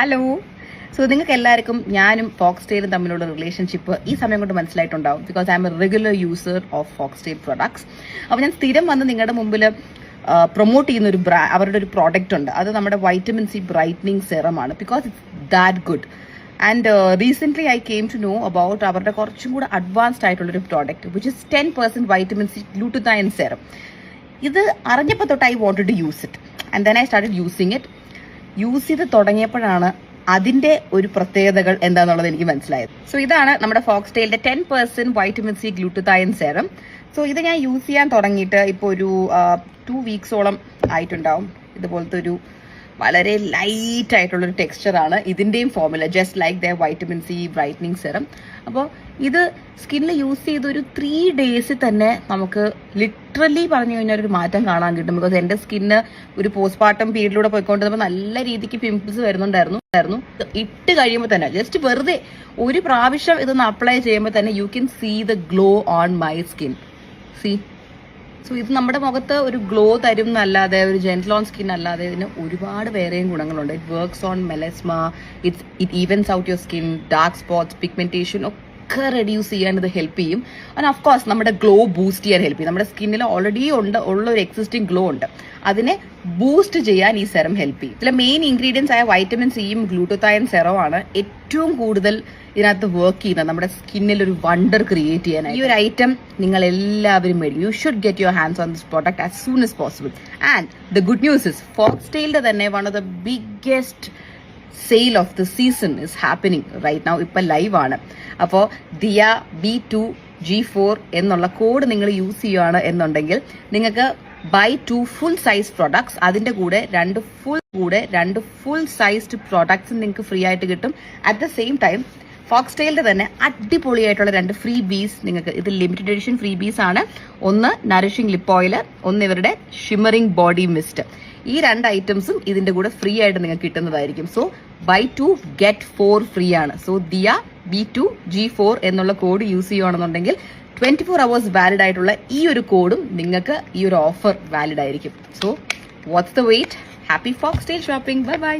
Hello so നിങ്ങൾക്ക് എല്ലാവർക്കും ഞാനും ഫോക്സ് ടെയിലും തമ്മിലുള്ള റിലേഷൻഷിപ്പ് ഈ സമയം കൊണ്ട് മനസ്സിലായിട്ടുണ്ടാവും because I'm a regular user of Foxtale products അപ്പോൾ ഞാൻ സ്ഥിരം വന്ന് നിങ്ങളുടെ മുമ്പിൽ പ്രൊമോട്ട് ചെയ്യുന്ന ഒരു ബ്രാ അവരുടെ ഒരു പ്രോഡക്റ്റ് ഉണ്ട്. അത് നമ്മുടെ vitamin C brightening സെറമാണ് because it's that good and recently I came to know about അവരുടെ കുറച്ചും കൂടെ അഡ്വാൻസ്ഡ് ആയിട്ടുള്ളൊരു product which is ten percent vitamin C glutathione serum ഇത് അറിഞ്ഞപ്പോൾ തൊട്ട് I wanted to use it and then I started using it use ചെയ്ത് തുടങ്ങിയപ്പോഴാണ് അതിന്റെ ഒരു പ്രത്യേകതകൾ എന്താണെന്നുള്ളത് എനിക്ക് മനസ്സിലായത്. സോ ഇതാണ് നമ്മുടെ Fox ടെയിലിന്റെ ten percent vitamin C glutathione serum so ഇത് ഞാൻ യൂസ് ചെയ്യാൻ തുടങ്ങിയിട്ട് ഇപ്പോൾ ഒരു ടു വീക്സോളം ആയിട്ടുണ്ടാവും. ഇതുപോലത്തെ ഒരു വളരെ ലൈറ്റ് ആയിട്ടുള്ളൊരു ടെക്സ്ചറാണ് ഇതിന്റെയും formula just like the vitamin C brightening serum അപ്പോൾ ഇത് സ്കിന്നിൽ യൂസ് ചെയ്ത് ഒരു ത്രീ ഡേയ്സിൽ തന്നെ നമുക്ക് ലിറ്ററലി പറഞ്ഞു കഴിഞ്ഞാൽ ഒരു മാറ്റം കാണാൻ കിട്ടും. ബിക്കോസ് എന്റെ സ്കിന്ന് ഒരു പോസ്റ്റ്മോർട്ടം പീരീഡിലൂടെ പോയിക്കൊണ്ടിരുന്നപ്പോൾ നല്ല രീതിക്ക് പിമ്പിൾസ് വരുന്നുണ്ടായിരുന്നു. ആയിരുന്നു ഇട്ട് കഴിയുമ്പോൾ തന്നെ ജസ്റ്റ് വെറുതെ ഒരു പ്രാവശ്യം ഇതൊന്ന് അപ്ലൈ ചെയ്യുമ്പോൾ തന്നെ you can see the glow on my skin see so ഇത് നമ്മുടെ മുഖത്ത് ഒരു ഗ്ലോ തരും എന്നല്ലാതെ ഒരു ജെന്റിൽ സ്കിൻ അല്ലാതെ ഇതിന് ഒരുപാട് വേറെയും ഗുണങ്ങളുണ്ട്. It works on melasma it's it evens out your skin dark spots pigmentation ഒക്കെ റെഡ്യൂസ് ചെയ്യാൻ ഇത് ഹെൽപ്പ് ചെയ്യും. ആൻഡ് ഓഫ് കോഴ്സ് നമ്മുടെ ഗ്ലോ ബൂസ്റ്റ് ചെയ്യാൻ ഹെൽപ്പ് ചെയ്യും. നമ്മുടെ സ്കിന്നിൽ ഓൾറെഡി ഉണ്ട് ഉള്ള ഒരു എക്സിസ്റ്റിംഗ് ഗ്ലോ ഉണ്ട്. അതിനെ ബൂസ്റ്റ് ചെയ്യാൻ ഈ സെറം ഹെൽപ്പ് ചെയ്യും. ഇതിലെ മെയിൻ ഇൻഗ്രീഡിയൻസ് ആയ വൈറ്റമിൻ സിയും ഗ്ലൂട്ടോതായൻ സെറോ ആണ് ഏറ്റവും കൂടുതൽ ഇതിനകത്ത് വർക്ക് ചെയ്യുന്നത്. നമ്മുടെ സ്കിന്നിൽ ഒരു വണ്ടർ ക്രിയേറ്റ് ചെയ്യാൻ ഈ ഒരു ഐറ്റം നിങ്ങൾ എല്ലാവരും മേടിക്കും you should get your hands on this product as soon as possible and the good news is Fox ടെയിലിന്റെ തന്നെ one of the biggest sale of the season is happening right now ഇപ്പം live ആണ്. അപ്പോ Diya B two G four എന്നുള്ള code നിങ്ങൾ use ചെയ്യുകയാണ് എന്നുണ്ടെങ്കിൽ നിങ്ങൾക്ക് buy two full size products അതിന്റെ കൂടെ രണ്ട് ഫുൾ കൂടെ രണ്ട് ഫുൾ സൈസ്ഡ് പ്രോഡക്ട്സ് നിങ്ങൾക്ക് ഫ്രീ ആയിട്ട് കിട്ടും. അറ്റ് ദ സെയിം ടൈം ഫോക്സ് ടെയിലിന്റെ തന്നെ അടിപൊളിയായിട്ടുള്ള രണ്ട് ഫ്രീ ബീസ് നിങ്ങൾക്ക് ഇത് ലിമിറ്റഡ് എഡിഷൻ ഫ്രീ ബീസ് ആണ്. ഒന്ന് നറിഷിംഗ് ലിപ്പ് ഓയിൽ ഒന്ന് ഇവരുടെ ഷിമറിംഗ് ബോഡി മിസ്റ്റ് ഈ രണ്ട് ഐറ്റംസും ഇതിന്റെ കൂടെ ഫ്രീ ആയിട്ട് നിങ്ങൾക്ക് കിട്ടുന്നതായിരിക്കും. So buy two get four free ആണ്. So Diya B two G four എന്നുള്ള കോഡ് യൂസ് ചെയ്യുകയാണെന്നുണ്ടെങ്കിൽ ട്വന്റി ഫോർ അവേഴ്സ് വാലിഡ് ആയിട്ടുള്ള ഈ ഒരു കോഡും നിങ്ങൾക്ക് ഈ ഒരു ഓഫർ വാലിഡ് ആയിരിക്കും. So what's the wait happy Fox day shopping bye bye